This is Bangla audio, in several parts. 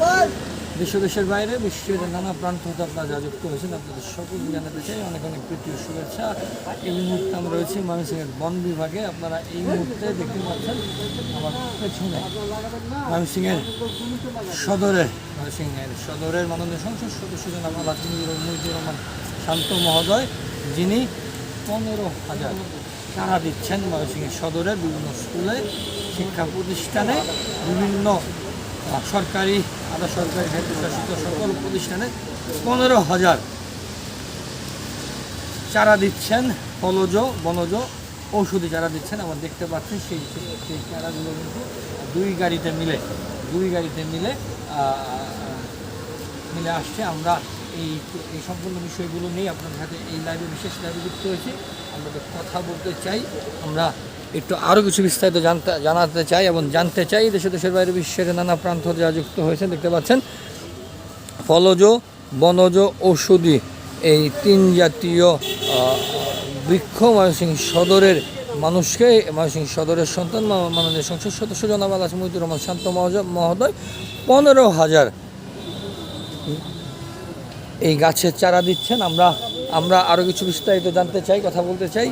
ও দেশের বাইরে বিশ্বের নানা প্রান্ত হতে আপনারা যা যুক্ত হয়েছেন, আপনাদের সকল জানাতে চাই অনেক অনেক প্রীতি শুভেচ্ছা। এই মুহূর্তে আমরা রয়েছি ময়মনসিংহের বন বিভাগে। আপনারা এই মুহূর্তে দেখতে পাচ্ছেন আমার পেছনে ময়মনসিংহের সদরের ময়মনসিংহের সদরের মাননীয় সংসদ সদস্য জনাব মহিদুর রহমান শান্ত মহোদয়, যিনি পনেরো হাজার চারা দিচ্ছেন ময়মনসিংহের সদরের বিভিন্ন স্কুলে, শিক্ষা প্রতিষ্ঠানে, বিভিন্ন সরকারি, আধা সরকারি স্বায়ত্তশাসিত সকল প্রতিষ্ঠানে পনেরো হাজার চারা দিচ্ছেন, ফলজ, বনজ ঔষধি চারা দিচ্ছেন। আমরা দেখতে পাচ্ছি সেই সেই চারাগুলো কিন্তু দুই গাড়িতে মিলে, দুই গাড়িতে মিলে মিলে আসছে। আমরা এই এই সম্পূর্ণ বিষয়গুলো নিয়ে আপনাদের সাথে এই লাইভে বিশেষ লাইভে যুক্ত হয়েছি। আমরা কথা বলতে চাই, আমরা একটু আরও কিছু বিস্তারিত জানতে, জানাতে চাই এবং জানতে চাই দেশে দেশের বাইরে বিশ্বের নানা প্রান্ত যা যুক্ত হয়েছে দেখতে পাচ্ছেন, ফলজ, বনজ ঔষধি এই তিন জাতীয় বৃক্ষ ময়মনসিংহ সদরের মানুষকে, ময়মনসিংহ সদরের সন্তান মাননীয় সংসদ সদস্য জনাব আলাস মহিদুর রহমান শান্ত মহোদয়, পনেরো হাজার এই গাছের চারা দিচ্ছেন। আমরা আমরা আরও কিছু বিস্তারিত জানতে চাই কথা বলতে চাই।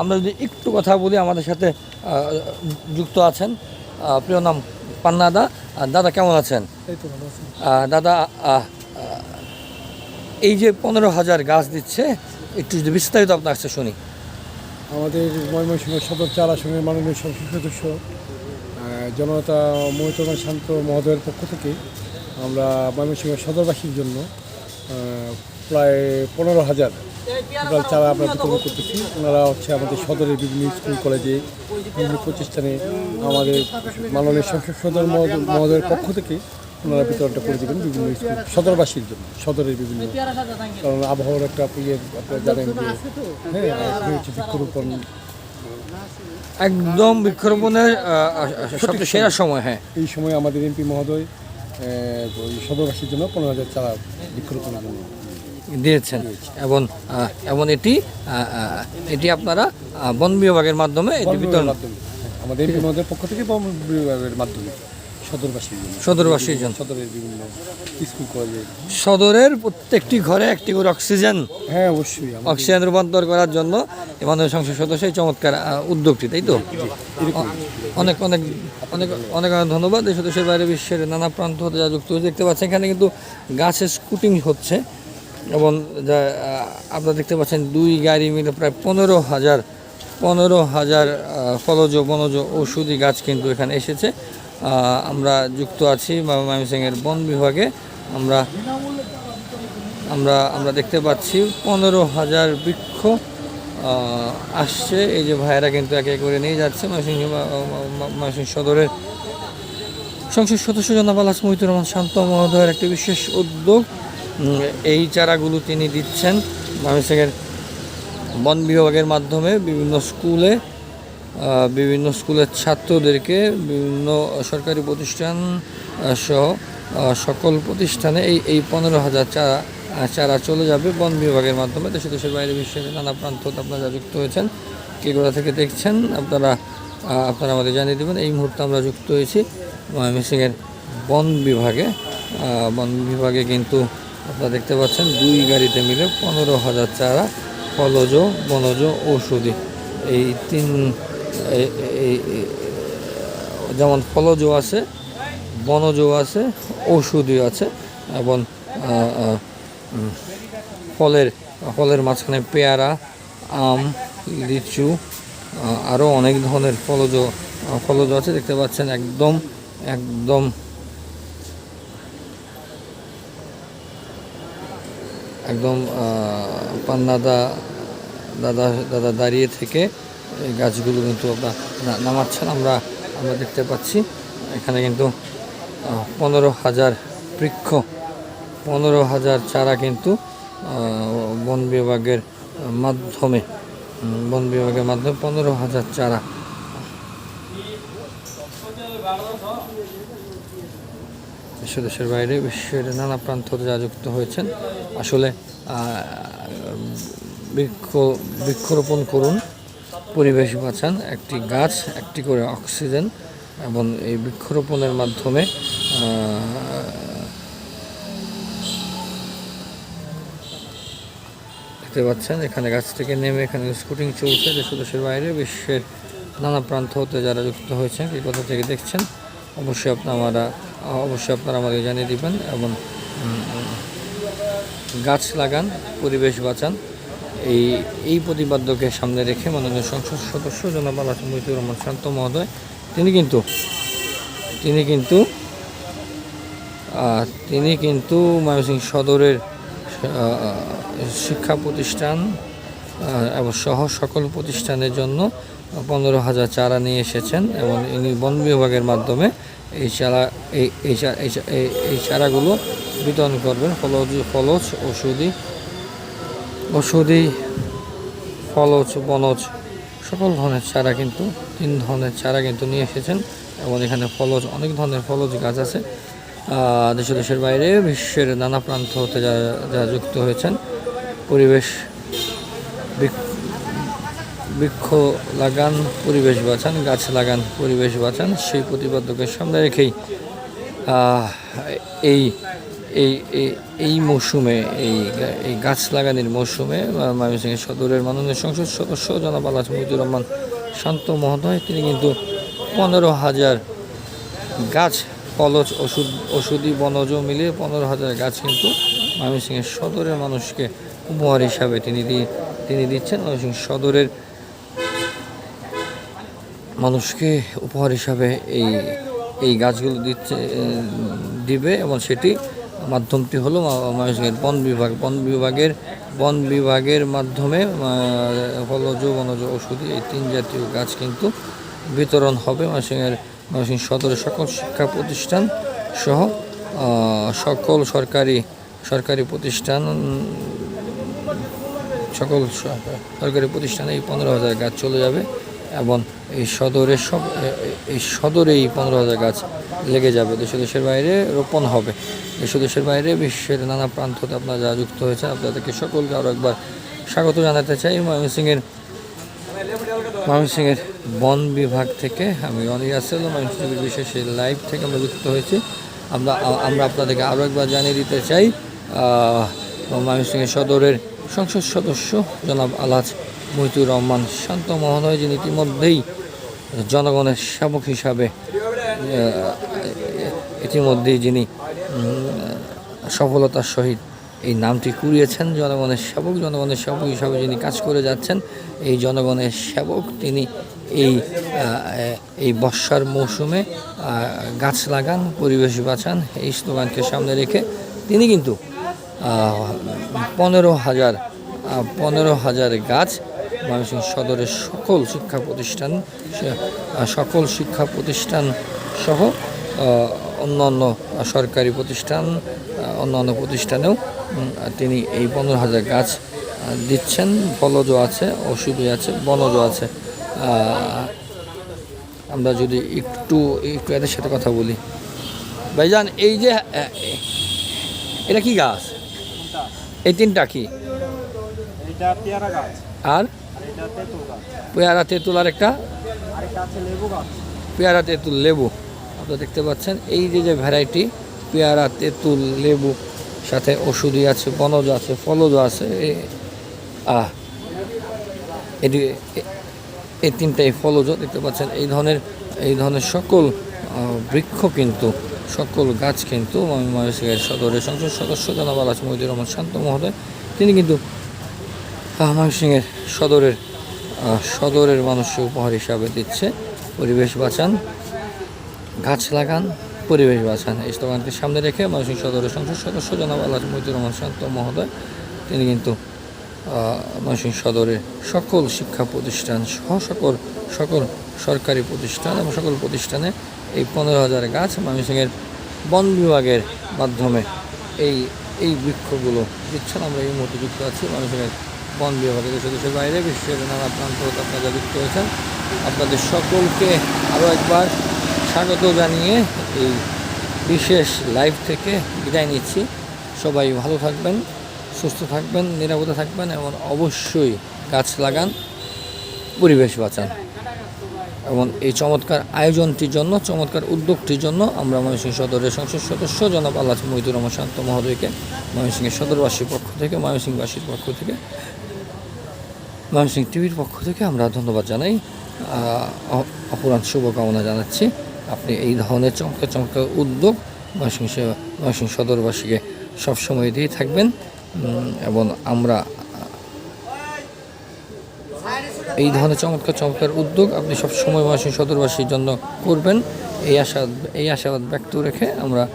আমরা যদি একটু কথা বলি আমাদের সাথে যুক্ত আছেন প্রিয় নাম পান্নাদা দাদা কেমন আছেন? দাদা এই যে পনেরো হাজার গাছ দিচ্ছে একটু যদি বিস্তারিত আপনার কাছে শুনি। আমাদের ময়মনসিংহ সদর চারা সঙ্গে মাননীয় সংসদ সদস্য জনতা মহিতমান শান্ত মহোদয়ের পক্ষ থেকে আমরা ময়মনসিংহ সদরবাসীর জন্য প্রায় পনেরো হাজার টোটাল চারা আমরা বিতরণ করতেছি। ওনারা হচ্ছে আমাদের সদরের বিভিন্ন স্কুল, কলেজে, বিভিন্ন প্রতিষ্ঠানে আমাদের মাননীয় সংসদ সদর মহোদয়- মহোদয়ের পক্ষ থেকে ওনারা বিতরণটা করে দেবেন বিভিন্ন স্কুল সদরবাসীর জন্য, সদরের বিভিন্ন কারণ আবহাওয়ার একটা ইয়ে আপনারা জানেন যে হ্যাঁ হচ্ছে বৃক্ষরোপণ একদম বৃক্ষরোপণের সবচেয়ে সেরা সময় হ্যাঁ। এই সময় আমাদের এমপি মহোদয় সদরবাসীর জন্য পনেরো হাজার চারা বৃক্ষরোপণের জন্য দিয়েছেন। এবং এবং এটি এটি আপনারা বন বিভাগের মাধ্যমে এটি বিতরণ আমাদের এমপি মহোদয়ের পক্ষ থেকে বন বিভাগের মাধ্যমে। সদরবাসীর জন্য সদরবাসীর জন্য সদরের বিভিন্ন স্কুল কলেজে। সদরের প্রত্যেকটি ঘরে একটি করে অক্সিজেন। হ্যাঁ অবশ্যই। অক্সিজেন রূপান্তর করার জন্য মাননীয় সংসদ সদস্য এই চমৎকার উদ্যোগটি তাই তো? অনেক অনেক অনেক অনেক অনেক ধন্যবাদ। এই দেশের বাইরে বিশ্বের নানা প্রান্ত হতে যা যুক্ত হয়েছে দেখতে পাচ্ছেন। এখানে কিন্তু গাছের স্কুটিং হচ্ছে এবং যা আপনারা দেখতে পাচ্ছেন দুই গাড়ি মিলে প্রায় পনেরো হাজার পনেরো হাজার ফলজ বনজ ঔষধি গাছ কিন্তু এখানে এসেছে। আমরা যুক্ত আছি বাবা ময়মনসিংহের বন বিভাগে। আমরা আমরা আমরা দেখতে পাচ্ছি পনেরো হাজার বৃক্ষ আসছে। এই যে ভাইয়েরা কিন্তু একে করে নিয়ে যাচ্ছে। ময়মনসিংহ ময়মনসিংহ সদরের সংসদ সদস্য জনাব আলাস মহিতুর রহমান শান্ত মহোদয়ের একটি বিশেষ উদ্যোগ। এই চারাগুলো তিনি দিচ্ছেন। ময়মনসিংহের বন বিভাগের মাধ্যমে বিভিন্ন স্কুলে বিভিন্ন স্কুলের ছাত্রদেরকে বিভিন্ন সরকারি প্রতিষ্ঠান সহ সকল প্রতিষ্ঠানে এই এই পনেরো হাজার চারা চারা চলে যাবে বন বিভাগের মাধ্যমে। দেশে দেশের বাইরে, বিশ্বের নানা প্রান্ত আপনারা যুক্ত হয়েছেন কে কোথা থেকে দেখছেন, আপনারা আপনারা আমাদের জানিয়ে দেবেন। এই মুহূর্তে আমরা যুক্ত হয়েছি ময়মনসিংহের বন বিভাগে। বন বিভাগে কিন্তু আপনারা দেখতে পাচ্ছেন, দুই গাড়িতে মিলে পনেরো হাজার চারা ফলজ, বনজ, ঔষধি। এই তিন এই- যেমন ফলজ আছে বনজ আছে, ঔষধিও আছে, এবং ফলের ফলের মাঝখানে পেয়ারা, আম, লিচু আরও অনেক ধরনের ফলজ ফলজ আছে, দেখতে পাচ্ছেন, একদম একদম একদম পান্নাদা দাদা দাদা দাঁড়িয়ে থেকে এই গাছগুলো কিন্তু আপনার নামাচ্ছেন। আমরা আমরা দেখতে পাচ্ছি। এখানে কিন্তু পনেরো হাজার বৃক্ষ, পনেরো হাজার চারা কিন্তু বন বিভাগের মাধ্যমে, বন বিভাগের মাধ্যমে পনেরো হাজার চারা। দেশের বাইরে বিশ্বের নানা প্রান্ত যারা যুক্ত হয়েছেন, আসলে বৃক্ষ, বৃক্ষরোপণ করুন, পরিবেশ বাঁচান, একটি গাছ, একটি করে অক্সিজেন এবং এই বৃক্ষরোপণের মাধ্যমে দেখতে পাচ্ছেন, এখানে গাছ থেকে নেমে এখানে স্কুটিং চলছে দেশ দেশের বাইরে, বিশ্বের নানা প্রান্ত হতে যারা যুক্ত হয়েছেন, এই কথা থেকে দেখছেন, অবশ্যই আপনারা অবশ্যই আপনারা আমাদের জানিয়ে দিবেন এবং গাছ লাগান, পরিবেশ বাঁচান। এই এই প্রতিপাদ্যকে সামনে রেখে মাননীয় সংসদ সদস্য জনাব আল্লাহ মহিদুর রহমান শান্ত মহোদয়, তিনি কিন্তু তিনি কিন্তু তিনি কিন্তু ময়মনসিংহ সদরের শিক্ষা প্রতিষ্ঠান এবং সহ সকল প্রতিষ্ঠানের জন্য পনেরো হাজার চারা নিয়ে এসেছেন এবং ইনি বন বিভাগের মাধ্যমে এই চারা এই এই এই চারাগুলো বিতরণ করবেন। ফলজ ফলজ, ওষুধি ওষুধি, ফলজ, বনজ, সকল ধরনের চারা কিন্তু, তিন ধরনের চারা কিন্তু নিয়ে এসেছেন। এবং এখানে ফলজ, অনেক ধরনের ফলজ গাছ আছে। দেশ দেশের বাইরে বিশ্বের নানা প্রান্ত হতে যারা যারা যুক্ত হয়েছেন। পরিবেশ বৃক্ষ- লাগান, পরিবেশ বাঁচান, গাছ লাগান, পরিবেশ বাঁচান, সেই প্রতিপাদ্যকে সামনে রেখেই এই এই, এই- মৌসুমে, এই এই গাছ লাগানোর মৌসুমে ময়মনসিংহের সদরের মাননীয় সংসদ সদস্য জনাব আল্লাহ মহিদুর রহমান শান্ত মহোদয়, তিনি কিন্তু পনেরো হাজার গাছ, কলচ, ওষুধ, ওষুধি বনজ মিলিয়ে পনেরো হাজার গাছ কিন্তু ময়মনসিংহের সদরের মানুষকে উপহার হিসাবে তিনি দিয়ে তিনি দিচ্ছেন। ময়মনসিংহ সদরের মানুষকে উপহার হিসাবে এই এই গাছগুলো দিচ্ছে দিবে এবং সেটি মাধ্যমটি হলো মা- ময়মনসিংহের বন বিভাগ। বন বিভাগের বন বিভাগের মাধ্যমে ফলজ বনজ ওষুধি এই তিন জাতীয় গাছ কিন্তু বিতরণ হবে ময়মনসিংহের ময়মনসিংহ সদরের সকল শিক্ষা প্রতিষ্ঠান সহ সকল সরকারি সরকারি প্রতিষ্ঠান, সকল সরকারি প্রতিষ্ঠানে এই পনেরো হাজার গাছ চলে যাবে এবং এই সদরের সব এই সদরে এই পনেরো হাজার গাছ লেগে যাবে। দেশ দেশের বাইরে রোপণ হবে। দেশ দেশের বাইরে বিশ্বের নানা প্রান্ততে আপনারা যারা যুক্ত হয়েছেন, আপনাদেরকে সকলকে আরও একবার স্বাগত জানাতে চাই। ময়মনসিংহের ময়মনসিংহের বন বিভাগ থেকে আমি অনির আসল ময়মনসিংহের বিশেষ এই লাইভ থেকে আমরা যুক্ত হয়েছি। আমরা আমরা আপনাদেরকে আরও একবার জানিয়ে দিতে চাই ময়মনসিংহের সদরের সংসদ সদস্য জনাব আলহাজ মহিতুর রহমান শান্ত মহোদয়, যিনি ইতিমধ্যেই জনগণের সেবক হিসাবে ইতিমধ্যেই যিনি সফলতার সহিত এই নামটি কুড়িয়েছেন, জনগণের সেবক জনগণের সেবক হিসাবে যিনি কাজ করে যাচ্ছেন, এই জনগণের সেবক তিনি এই এই বর্ষার মৌসুমে গাছ লাগান, পরিবেশ বাঁচান, এই স্লোগানকে সামনে রেখে তিনি কিন্তু পনেরো হাজার পনেরো হাজার গাছ ময়মনসিংহ সদরের সকল শিক্ষা প্রতিষ্ঠান সকল শিক্ষা প্রতিষ্ঠান সহ অন্যান্য সরকারি প্রতিষ্ঠান অন্যান্য প্রতিষ্ঠানেও তিনি এই পনেরো হাজার গাছ দিচ্ছেন। ফলজ আছে ওষুধই আছে বনজ আছে। আমরা যদি একটু একটু এদের সাথে কথা বলি। ভাইজান এই যে এটা কি গাছ? এই তিনটা কি? আর? পেয়ারা তেঁতুল আর একটা পেয়ারা তেঁতুল লেবু। আপনারা দেখতে পাচ্ছেন, এই যে যে ভ্যারাইটি পেয়ারা তেঁতুল লেবু, সাথে ওষুধি আছে, বনজ আছে, ফলজ আছে আহ এটি এই তিনটাই ফলজ, দেখতে পাচ্ছেন, এই ধরনের এই ধরনের সকল বৃক্ষ কিন্তু, সকল গাছ কিন্তু সদরের সংসদ সদস্য জনাব আলাস মহিদুর রহমান শান্ত মহোদয়, তিনি কিন্তু ময়মনসিংহের সদরের সদরের মানুষকে উপহার হিসাবে দিচ্ছে। পরিবেশ বাঁচান, গাছ লাগান, পরিবেশ বাঁচান। এই স্লোগানকে সামনে রেখে ময়মনসিংহ সদরের সংসদ সদস্য জনাব আল্লাহ মহিদুর রহমান শান্ত মহোদয়। তিনি কিন্তু ময়মনসিংহ সদরের সকল শিক্ষা প্রতিষ্ঠান সহ সকল সকল সরকারি প্রতিষ্ঠান এবং সকল প্রতিষ্ঠানে এই পনেরো হাজার গাছ ময়মনসিংহের বন বিভাগের মাধ্যমে এই এই বৃক্ষগুলো দিচ্ছেন। আমরা এই মুহূর্তে যুক্ত আছি ময়মনসিংহের বন বিভাগের দেশে দেশের বাইরে বিশ্বের নানা প্রান্ত আপনারা যুক্ত হয়েছেন। আপনাদের সকলকে আরও একবার স্বাগত জানিয়ে এই বিশেষ লাইভ থেকে বিদায় নিচ্ছি। সবাই ভালো থাকবেন, সুস্থ থাকবেন, নিরাপদে থাকবেন এবং অবশ্যই গাছ লাগান, পরিবেশ বাঁচান। এবং এই চমৎকার আয়োজনটির জন্য, চমৎকার উদ্যোগটির জন্য আমরা ময়মনসিংহ সদরের সংসদ সদস্য জনাব আল্লাহ মহিদুর রহমান শান্ত মহোদয়কে, ময়মনসিংহের সদরবাসীর পক্ষ থেকে, ময়মনসিংহবাসীর পক্ষ থেকে ময়মনসিংহ টিভির পক্ষ থেকে আমরা ধন্যবাদ জানাই। আহ, অ- অপরাধ শুভকামনা জানাচ্ছি। আপনি এই ধরনের চমৎকার চমৎকার উদ্যোগ ময়মনসিংহ সে- ময়মনসিংহ সদরবাসীকে সবসময় দিয়ে থাকবেন। এবং আমরা এই ধরনের চমৎকার চমৎকার উদ্যোগ আপনি সব সময় ময়মনসিংহ সদরবাসীর জন্য করবেন। এই আশা এই আশাবাদ ব্যক্ত রেখে আমরা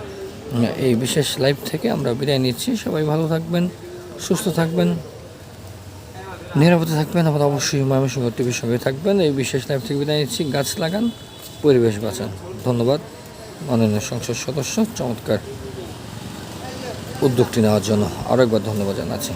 এই বিশেষ লাইভ থেকে আমরা বিদায় নিচ্ছি। সবাই ভালো থাকবেন সুস্থ থাকবেন। নিরাপদে থাকবেন এবং অবশ্যই ময়মনসিংহ টিভির সঙ্গে থাকবেন। এই বিশেষ লাইভ থেকে বিদায় নিচ্ছি। গাছ লাগান, পরিবেশ বাঁচান। ধন্যবাদ। মাননীয় সংসদ সদস্য, চমৎকার উদ্যোগটি নেওয়ার জন্য আরও একবার ধন্যবাদ জানাচ্ছি।